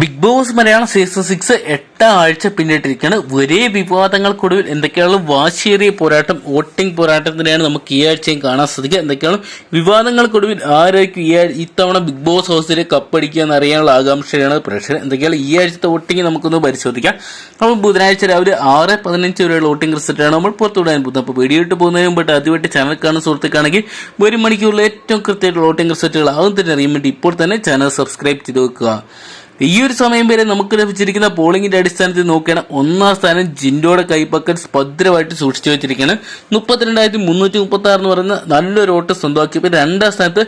Bigg Boss Malayalam season six എട്ട് ആഴ്ച പിന്നിട്ടിരിക്കുകയാണ്. ഒരേ വിവാദങ്ങൾക്കൊടുവിൽ എന്തൊക്കെയാണ് വാശിയേറിയ പോരാട്ടം വോട്ടിംഗ് പോരാട്ടത്തിനെയാണ് നമുക്ക് ഈ ആഴ്ചയും കാണാൻ സാധിക്കുക. എന്തൊക്കെയാണ് വിവാദങ്ങൾക്കൊടുവിൽ ആരായിരിക്കും ഈ ഇത്തവണ ബിഗ് ബോസ് ഹൗസിൽ കപ്പടിക്കുക എന്ന് അറിയാനുള്ള ആകാംക്ഷയാണ് പ്രേക്ഷകർ. എന്തൊക്കെയാണ് ഈ ആഴ്ചത്തെ വോട്ടിംഗ് നമുക്കൊന്ന് പരിശോധിക്കാം. നമ്മൾ ബുധനാഴ്ച രാവിലെ ആറ് പതിനഞ്ച് വരെയുള്ള വോട്ടിംഗ് റിസൾട്ടാണ് നമ്മൾ പുറത്തുവിടാൻ പോകുന്നത്. അപ്പോൾ വീഡിയോ ഇട്ട് പോകുന്നതിന് മുമ്പിട്ട് ആദ്യമായിട്ട് ചാനൽ കാണുന്ന സുഹൃത്തുക്കാണെങ്കിൽ ഒരു മണിക്കൂറിൽ ഏറ്റവും കൃത്യമായിട്ടുള്ള വോട്ടിംഗ് റിസൾട്ടുകൾ ആകും തന്നെ അറിയാൻ വേണ്ടി ഇപ്പോൾ തന്നെ ചാനൽ സബ്സ്ക്രൈബ് ചെയ്ത് വെക്കുക. ഈ ഒരു സമയം വരെ നമുക്ക് ലഭിച്ചിരിക്കുന്ന പോളിംഗിന്റെ അടിസ്ഥാനത്തിൽ നോക്കുകയാണ് ഒന്നാം സ്ഥാനം ജിൻഡോയുടെ കൈപ്പക്കറ്റ് ഭദ്രമായിട്ട് സൂക്ഷിച്ചു വെച്ചിരിക്കുകയാണ്. മുപ്പത്തിരണ്ടായിരത്തി മുന്നൂറ്റി മുപ്പത്തി ആറ് എന്ന് പറയുന്ന നല്ലൊരു വോട്ട് സ്വന്തമാക്കിയപ്പോൾ രണ്ടാം സ്ഥാനത്ത്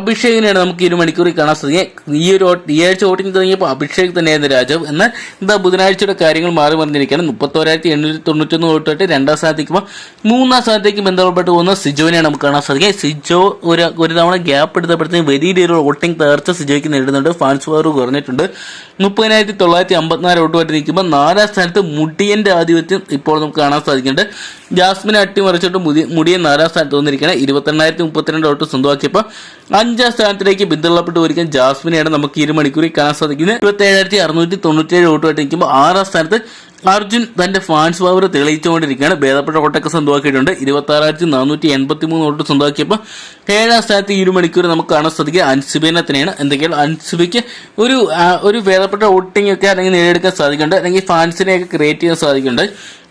അഭിഷേകിനെയാണ് നമുക്ക് ഈ ഒരു മണിക്കൂറിൽ കാണാൻ സാധിക്കുക. ഈ ഒരു ഈ ആഴ്ച വോട്ടിംഗ് തുടങ്ങിയപ്പോൾ അഭിഷേക് തന്നെയായിരുന്നു രാജാവ്. എന്നാൽ എന്താ ബുധനാഴ്ചയുടെ കാര്യങ്ങൾ മാറി മറിഞ്ഞിരിക്കുകയാണ് മുപ്പത്തോരായിരത്തി എണ്ണൂറ്റി തൊണ്ണൂറ്റൊന്ന് വോട്ടായിട്ട് രണ്ടാം സ്ഥാനത്തേക്ക് മൂന്നാം സ്ഥാനത്തേക്ക് ബന്ധപ്പെട്ട് പോകുന്ന സിജോവിനെയാണ് നമുക്ക് കാണാൻ സാധിക്കുക. സിജോ ഒരു ഒരു തവണ ഗ്യാപ്പ് എടുത്തപ്പോഴത്തേക്കും വലിയ രീതിയിലുള്ള വോട്ടിംഗ് തകർച്ച സിജോയ്ക്ക് നേരിടുന്നുണ്ട്. ഫാൻസ് പവർ കുറഞ്ഞിട്ടുണ്ട്. മുപ്പതിനായിരത്തി തൊള്ളായിരത്തി അമ്പത്തിനാല് വോട്ടുമായിട്ട് നിൽക്കുമ്പോൾ നാലാം സ്ഥാനത്ത് മുടിയന്റെ ആധിപത്യം ഇപ്പോൾ നമുക്ക് കാണാൻ സാധിക്കുന്നുണ്ട്. ജാസ്മിനെ അട്ടിമറിച്ചിട്ട് മുതി മുടിയൻ നാലാം സ്ഥാനത്ത് വന്നിരിക്കുകയാണ്. ഇരുപത്തെണ്ണായിരത്തി മുപ്പത്തിരണ്ട് വോട്ട് സ്വന്തമാക്കിയപ്പോൾ അഞ്ചാം സ്ഥാനത്തിലേക്ക് ബിന്ദുള്ളപ്പെട്ട് പോയിരിക്കാൻ ജാസ്മിനെയാണ് നമുക്ക് ഇരു മണിക്കൂറിൽ കാണാൻ സാധിക്കുന്നത്. ഇരുപത്തി ഏഴായിരത്തി അറുന്നൂറ്റി തൊണ്ണൂറ്റേഴ് വോട്ടുമായിട്ട് നിൽക്കുമ്പോൾ ആറാം സ്ഥാനത്ത് അർജുൻ തന്റെ ഫാൻസ് പവർ തെളിയിച്ചുകൊണ്ടിരിക്കുകയാണ്. ഭേദപ്പെട്ട വോട്ടൊക്കെ സ്വന്തമാക്കിയിട്ടുണ്ട്. ഇരുപത്തി ആറായിരത്തി നാനൂറ്റി എൺപത്തി മൂന്ന് വോട്ട് സ്വന്തമാക്കിയപ്പോൾ ഏഴാം സ്ഥാനത്ത് ഈ ഒരു മണിക്കൂർ നമുക്ക് കാണാൻ സാധിക്കുക. അൻസുബിനെ തന്നെയാണ്. എന്തൊക്കെയാണ് അൻസുബിക്ക് ഒരു ഒരു വേറെപ്പെട്ട വോട്ടിംഗ് ഒക്കെ അല്ലെങ്കിൽ നേടിയെടുക്കാൻ സാധിക്കുന്നുണ്ട്. അല്ലെങ്കിൽ ഫാൻസിനെയൊക്കെ ക്രിയേറ്റ് ചെയ്യാൻ സാധിക്കുന്നുണ്ട്.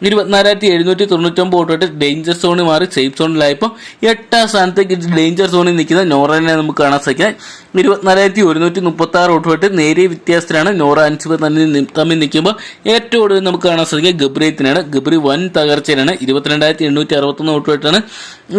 ഇരുപത്തിനാലായിരത്തി എഴുന്നൂറ്റി തൊണ്ണൂറ്റൊമ്പത് വോട്ടോട്ട് ഡേഞ്ചർ സോണിൽ മാറി സേഫ് സോണിലായപ്പോൾ എട്ടാം സ്ഥാനത്തേക്ക് ഡേഞ്ചർ സോണിൽ നിൽക്കുന്ന നോറനെ നമുക്ക് കാണാൻ സാധിക്കുന്നത്. ഇരുപത്തിനാലായിരത്തി ഒരുന്നൂറ്റി മുപ്പത്തി ആറ് വോട്ടുമായിട്ട് നേരിയ വ്യത്യാസത്തിലാണ് നോറ അൻസുബ തന്നെ തമ്മിൽ നിൽക്കുമ്പോൾ ഏറ്റവും കൂടുതൽ നമുക്ക് കാണാൻ സാധിക്കുക ഗബ്രിയത്തിനാണ് ഗബ്രി വൻ തകർച്ചയിലാണ്. ഇരുപത്തിരണ്ടായിരത്തി എണ്ണൂറ്റി അറുപത്തൊന്ന് വോട്ടുമായിട്ടാണ്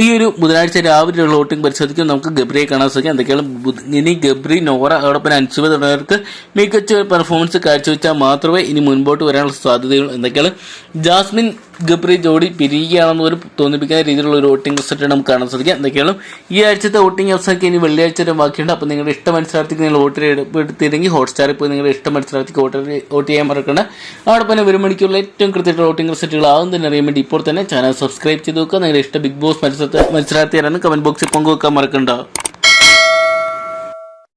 ഈ ഒരു ബുധനാഴ്ച രാവിലെയുള്ള വോട്ടിംഗ് പരിശോധിക്കുമ്പോൾ നമുക്ക് ഗബ്രിയെ കാണാൻ സാധിക്കും. എന്തൊക്കെയാണ് ഇനി ഗബ്രി നോറ അതോടൊപ്പം അൻസുബ തുടങ്ങിയവർക്ക് മികച്ച പെർഫോമൻസ് കാഴ്ചവെച്ചാൽ മാത്രമേ ഇനി മുൻപോട്ട് വരാനുള്ള സാധ്യതയുള്ളൂ. എന്തൊക്കെയാണ്? ജാസ്മിൻ ഗബ്രി ജോഡി പിരിയുകയാണെന്ന് ഒരു തോന്നിപ്പിക്കുന്ന രീതിയിലുള്ള ഒരു വോട്ടിംഗ് റിസൾട്ട് നമുക്ക് കാണാൻ സാധിക്കും. എന്തൊക്കെയാണ് ഈ ആഴ്ചത്തെ വോട്ടിംഗ് അവസാനിക്ക് ഇനി വെള്ളിയാഴ്ച വരെ ബാക്കിയുണ്ട്. അപ്പോൾ നിങ്ങളുടെ ഇഷ്ട മത്സരാർത്ഥിക്ക് നിങ്ങൾ വോട്ട് എടുത്തിരുന്നെങ്കിൽ ഹോട്ട്സ്റ്റാറിൽ പോയി നിങ്ങളുടെ ഇഷ്ട മത്സരാർത്ഥിക്ക് വോട്ട് വോട്ട് ചെയ്യാൻ മറക്കണ്ട. അവിടെ തന്നെ ഒരു മണിക്കുള്ള ഏറ്റവും കൃത്യമായിട്ട് വോട്ടിംഗ് റിസൾട്ടുകൾ ആവും തന്നെ അറിയാൻ വേണ്ടി ഇപ്പോൾ തന്നെ ചാനൽ സബ്സ്ക്രൈബ് ചെയ്ത് വെക്കുക. നിങ്ങളുടെ ഇഷ്ട ബിഗ് ബോസ് മത്സരത്തെ മത്സരാർത്ഥി ആരാണ് കമന്റ് ബോക്സിൽ പങ്കുവെക്കാൻ മറക്കണ്ട.